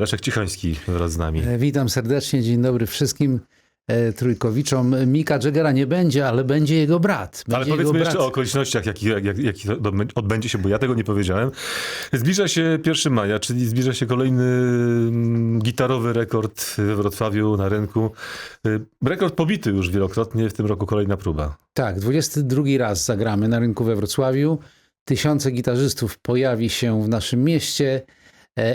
Leszek Cichański wraz z nami. E, Witam serdecznie, dzień dobry wszystkim e, trójkowiczom. Mika Jaggera nie będzie, ale będzie jego brat. Będzie Ale powiedzmy brat. jeszcze o okolicznościach, jakich jak, jak, jak odbędzie się, bo ja tego nie powiedziałem. Zbliża się 1 maja, czyli zbliża się kolejny mm, gitarowy rekord we Wrocławiu na rynku. Y, Rekord pobity już wielokrotnie, w tym roku kolejna próba. Tak, 22 raz zagramy na rynku we Wrocławiu. Tysiące gitarzystów pojawi się w naszym mieście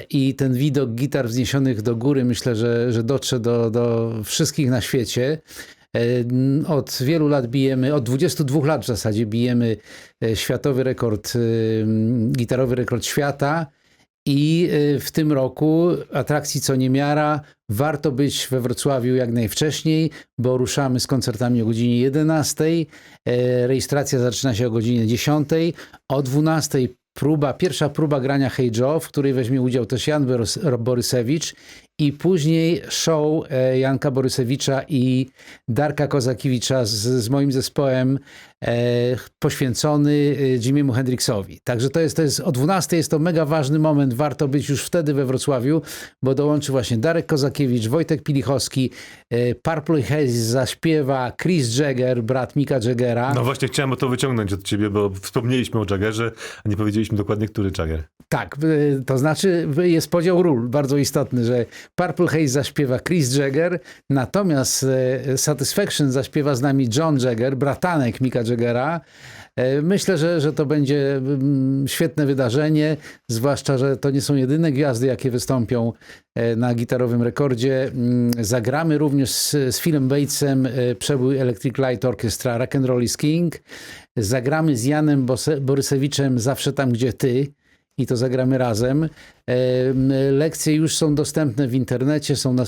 i ten widok gitar wzniesionych do góry myślę, że, że dotrze do, do wszystkich na świecie. E, Od wielu lat bijemy, od 22 lat w zasadzie bijemy e, światowy rekord, e, gitarowy rekord świata. I e, w tym roku atrakcji co niemiara. Warto być we Wrocławiu jak najwcześniej, bo ruszamy z koncertami o godzinie 11. E, Rejestracja zaczyna się o godzinie 10. O 12 próba, pierwsza próba grania Hey Joe, w której weźmie udział też Jan Borys- Borysewicz i później show e, Janka Borysewicza i Darka Kozakiewicza z, z moim zespołem e, poświęcony e, Jimiemu Hendrixowi. Także to jest, to jest o 12 jest to mega ważny moment, warto być już wtedy we Wrocławiu, bo dołączy właśnie Darek Kozakiewicz, Wojtek Pilichowski, e, Purple Haze zaśpiewa Chris Jagger, brat Mika Jaggera. No właśnie chciałem to wyciągnąć od ciebie, bo wspomnieliśmy o Jaggerze, a nie powiedzieliśmy dokładnie, który Jagger. Tak, y, to znaczy jest podział ról bardzo istotny, że Purple Haze zaśpiewa Chris Jagger, natomiast y, Satisfaction zaśpiewa z nami John Jagger, bratanek Mika Jaggera. Y, Myślę, że, że to będzie mm, świetne wydarzenie, zwłaszcza, że to nie są jedyne gwiazdy, jakie wystąpią y, na gitarowym rekordzie. Mm, Zagramy również z, z Philem Batesem przebój Electric Light Orchestra Rock and Roll is King. Zagramy z Janem Bose- Borysewiczem Zawsze tam, gdzie ty i to zagramy razem. Em, Lekcje już są dostępne w internecie, są na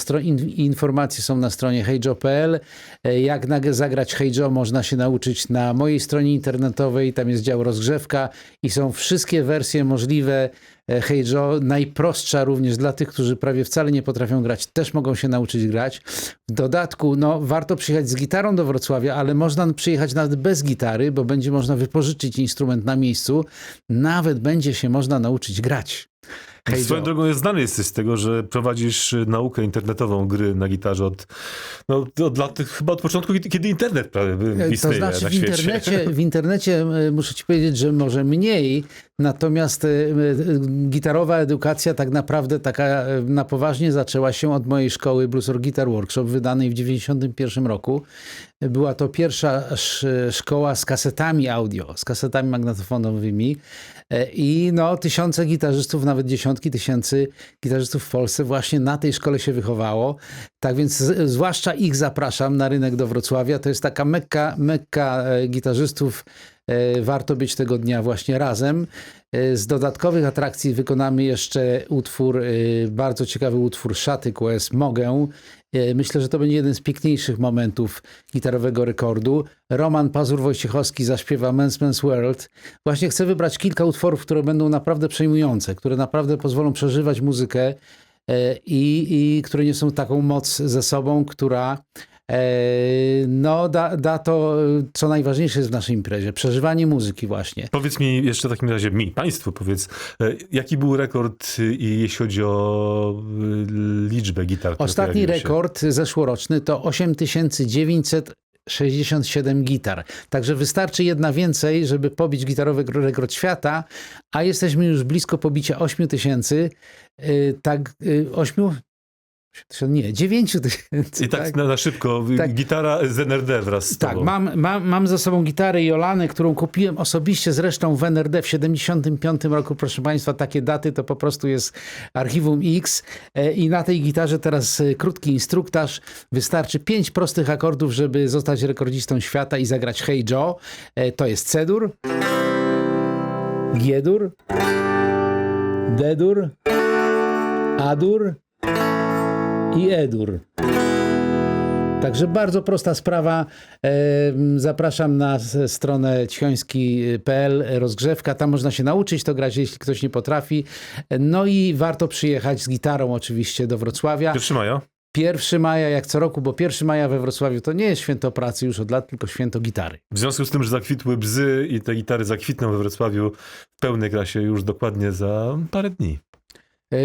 informacje są na stronie heyjo.pl. E, Jak zagrać Heyjo można się nauczyć na mojej stronie internetowej, tam jest dział rozgrzewka i są wszystkie wersje możliwe e, Heyjo, najprostsza również dla tych, którzy prawie wcale nie potrafią grać, też mogą się nauczyć grać. W dodatku, no, warto przyjechać z gitarą do Wrocławia, ale można przyjechać nawet bez gitary, bo będzie można wypożyczyć instrument na miejscu. Nawet będzie się można nauczyć grać. Hej Swoją Joe. drogą jest znany jesteś z tego, że prowadzisz y, naukę internetową gry na gitarze od, no, od lat, chyba od początku, kiedy- internet prawie To istnieje znaczy na w świecie. internecie, w internecie e, muszę ci powiedzieć, że może mniej, natomiast e, e, gitarowa edukacja tak naprawdę taka e, na poważnie zaczęła się od mojej szkoły Blues or Guitar Workshop wydanej w 91 roku. Była to pierwsza sz- szkoła z kasetami audio, z kasetami magnetofonowymi E, i no tysiące gitarzystów, nawet dziesiątki tysięcy gitarzystów w Polsce właśnie na tej szkole się wychowało. Tak więc zwłaszcza ich zapraszam na rynek do Wrocławia. To jest taka mekka, mekka e, gitarzystów. E, Warto być tego dnia właśnie razem. E, Z dodatkowych atrakcji wykonamy jeszcze utwór, e, bardzo ciekawy utwór Szaty QS Mogę. Myślę, że to będzie jeden z piękniejszych momentów gitarowego rekordu. Roman Pazur-Wojciechowski zaśpiewa Men's Men's World. Właśnie chcę wybrać kilka utworów, które będą naprawdę przejmujące, które naprawdę pozwolą przeżywać muzykę i, i które niosą taką moc ze sobą, która no, da, da to, e, co najważniejsze jest w naszej imprezie, przeżywanie muzyki właśnie. Powiedz mi jeszcze w takim razie, mi, państwu powiedz, e, jaki był rekord, i jeśli chodzi o liczbę gitar? Ostatni rekord zeszłoroczny to 8967 gitar. Także wystarczy jedna więcej, żeby pobić gitarowy rekord świata, a jesteśmy już blisko pobicia 8000. Yy, tak, yy, 8? Nie, 9000. I tak, Na, na szybko, Tak. gitara z NRD wraz z Tak, tobą. mam, mam, mam za sobą gitarę Jolanę, którą kupiłem osobiście zresztą w NRD w 75 roku. Proszę Państwa, takie daty to po prostu jest archiwum X E, i na tej gitarze teraz e, krótki instruktaż. Wystarczy pięć prostych akordów, żeby zostać rekordzistą świata i zagrać Hey Joe. E, To jest C-dur, G-dur, D-dur, A-dur i E-dur. Także bardzo prosta sprawa. E, Zapraszam na stronę cichoński.pl rozgrzewka. Tam można się nauczyć to grać, jeśli ktoś nie potrafi. No i warto przyjechać z gitarą oczywiście do Wrocławia. 1 maja? 1 maja jak co roku, bo 1 maja we Wrocławiu to nie jest święto pracy już od lat, tylko święto gitary. W związku z tym, że zakwitły bzy i te gitary zakwitną we Wrocławiu w pełnej krasie już dokładnie za parę dni. E,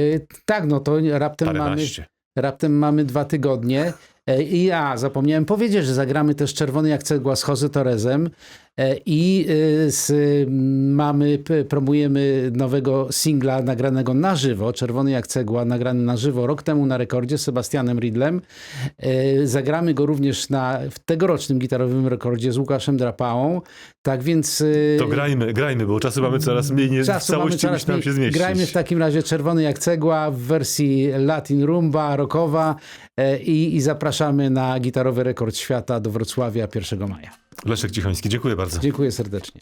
Tak, no to raptem mamy, Paręnaście. Raptem mamy dwa tygodnie. E, I ja zapomniałem powiedzieć, że zagramy też Czerwony jak cegła z Jose Torresem i e, z, mamy, promujemy nowego singla nagranego na żywo, Czerwony jak cegła, nagrany na żywo rok temu na rekordzie z Sebastianem Ridlem. E, Zagramy go również na w tegorocznym gitarowym rekordzie z Łukaszem Drapałą. Tak więc... e, To grajmy, grajmy, bo czasu mamy coraz mniej, nie w Czasu mamy całości coraz nam mniej. się zmieścić. Grajmy w takim razie Czerwony jak cegła w wersji Latin Rumba, rockowa e, i, i zapraszamy na gitarowy rekord świata do Wrocławia 1 maja. Leszek Cichoński, dziękuję bardzo. Dziękuję serdecznie.